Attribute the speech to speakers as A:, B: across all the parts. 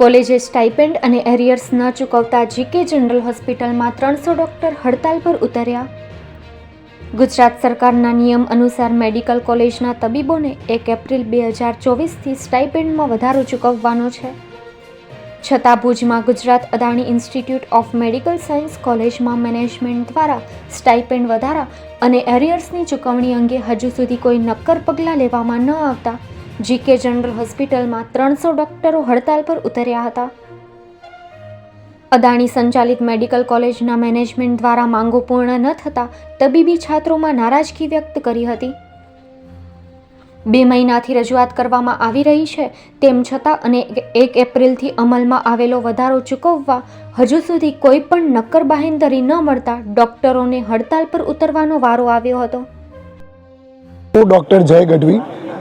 A: કોલેજે સ્ટાઇપેન્ડ અને એરિયર્સ ન ચૂકવતા જીકે જનરલ હોસ્પિટલમાં ત્રણસો ડોક્ટર હડતાલ પર ઉતર્યા. ગુજરાત સરકારના નિયમ અનુસાર મેડિકલ કોલેજના તબીબોને એક એપ્રિલ બે હજાર ચોવીસથી સ્ટાઇપેન્ડમાં વધારો ચૂકવવાનો છે. છતાં ભુજમાં Gujarat Adani institute of medical science કોલેજમાં મેનેજમેન્ટ દ્વારા સ્ટાઇપેન્ડ વધારા અને એરિયર્સની ચૂકવણી અંગે હજુ સુધી કોઈ નક્કર પગલાં લેવામાં ન આવતા. જીકે જનરલ હોસ્પિટલમાં ત્રણસો ડોક્ટરો હડતાલ પર ઉતર્યા હતા. અદાણી સંચાલિત મેડિકલ કોલેજના મેનેજમેન્ટ દ્વારા માંગો પૂર્ણ ન થતાં તબીબી છાત્રોમાં નારાજગી વ્યક્ત કરી હતી. બે મહિનાથી રજૂઆત કરવામાં આવી રહી છે, તેમ છતાં અને એક એપ્રિલથી અમલમાં આવેલો વધારો ચૂકવવા હજુ સુધી કોઈ પણ નક્કર બાહેંધરી ન મળતા ડોક્ટરોને હડતાલ પર ઉતરવાનો વારો આવ્યો હતો.
B: હું ડૉક્ટર જય ગઢવી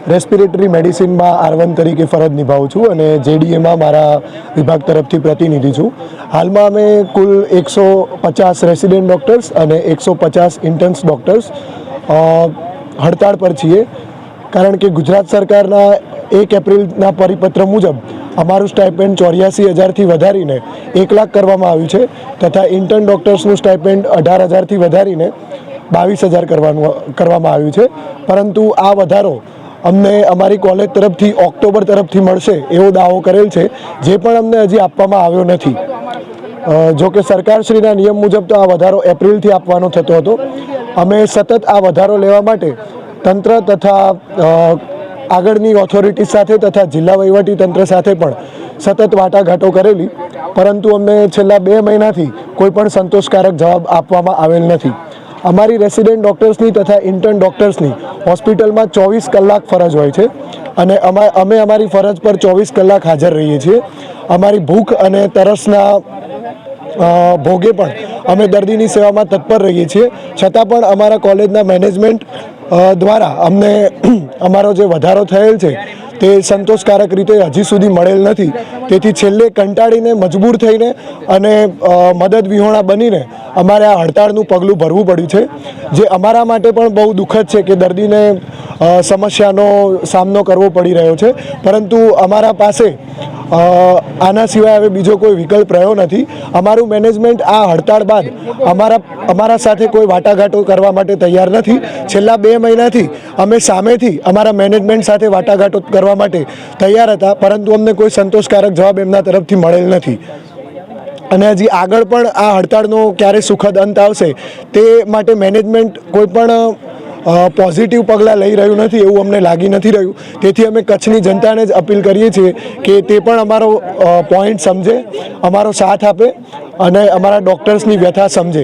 B: રેસ્પિરેટરી મેડિસિનમાં આર વન તરીકે ફરજ નિભાવું છું અને જેડીએમાં મારા વિભાગ તરફથી પ્રતિનિધિ છું. હાલમાં અમે કુલ એકસો પચાસ રેસિડેન્ટ ડૉક્ટર્સ અને એકસો પચાસ ઇન્ટર્ન્સ ડૉક્ટર્સ હડતાળ પર છીએ. કારણ કે ગુજરાત સરકારના એક એપ્રિલના પરિપત્ર મુજબ અમારું સ્ટાઇપેન્ડ ચોર્યાસી હજારથી વધારીને એક લાખ કરવામાં આવ્યું છે તથા ઇન્ટર્ન ડૉક્ટર્સનું સ્ટાઇપેન્ડ અઢાર હજારથી વધારીને બાવીસ હજાર કરવાનું, કરવામાં આવ્યું છે. પરંતુ આ વધારો અમને અમારી કોલેજ તરફથી ઓક્ટોબર તરફથી મળશે એવો દાવો કરેલ છે, જે પણ અમને હજી આપવામાં આવ્યો નથી. જો કે સરકારશ્રીના નિયમ મુજબ તો આ વધારો એપ્રિલથી આપવાનો થતો હતો. અમે સતત આ વધારો લેવા માટે તંત્ર તથા આગળની ઓથોરિટી સાથે તથા જિલ્લા વહીવટી તંત્ર સાથે પણ સતત વાટાઘાટો કરેલી, પરંતુ અમને છેલ્લા બે મહિનાથી કોઈ પણ સંતોષકારક જવાબ આપવામાં આવેલ નથી. અમારી રેસિડેન્ટ ડૉક્ટર્સની તથા ઇન્ટર્ન ડૉક્ટર્સની હોસ્પિટલમાં ચોવીસ કલાક ફરજ હોય છે. અને અમા, અમે અમારી ફરજ પર ચોવીસ કલાક હાજર રહીએ છીએ. અમારી ભૂખ અને તરસના ભોગે પણ અમે દર્દીની સેવામાં તત્પર રહીએ છીએ. છતાં પણ અમારા કોલેજના મેનેજમેન્ટ દ્વારા અમને અમારો જે વધારો થયેલ છે તે સંતોષકારક રીતે હજી સુધી મળેલ નથી. તેથી છેલ્લે કંટાળીને મજબૂર થઈને અને મદદ વિહોણા બનીને અમારે આ હડતાળનું પગલું ભરવું પડ્યું છે. જે અમારા માટે પણ બહુ દુઃખદ છે કે દર્દીને સમસ્યાનો સામનો કરવો પડી રહ્યો છે. પરંતુ અમારા પાસે આના સિવાય હવે બીજો કોઈ વિકલ્પ રહ્યો નથી. અમારું મેનેજમેન્ટ આ હડતાળ બાદ અમારા અમારા સાથે કોઈ વાટાઘાટો કરવા માટે તૈયાર નથી. છેલ્લા બે મહિનાથી અમે સામેથી અમારા મેનેજમેન્ટ સાથે વાટાઘાટો કરવા માટે તૈયાર હતા, પરંતુ અમને કોઈ સંતોષકારક જવાબ એમના તરફથી મળેલ નથી. અને હજી આગળ પણ આ હડતાળનો ક્યારે સુખદ અંત આવશે, તે માટે મેનેજમેન્ટ કોઈ પણ પોઝિટિવ પગલાં લઈ રહ્યું નથી એવું અમને લાગી નથી રહ્યું. તેથી અમે કચ્છની જનતાને જ અપીલ કરીએ છીએ કે તે પણ અમારો પોઈન્ટ સમજે, અમારો સાથ આપે અને અમારા ડૉક્ટર્સની વ્યથા સમજે.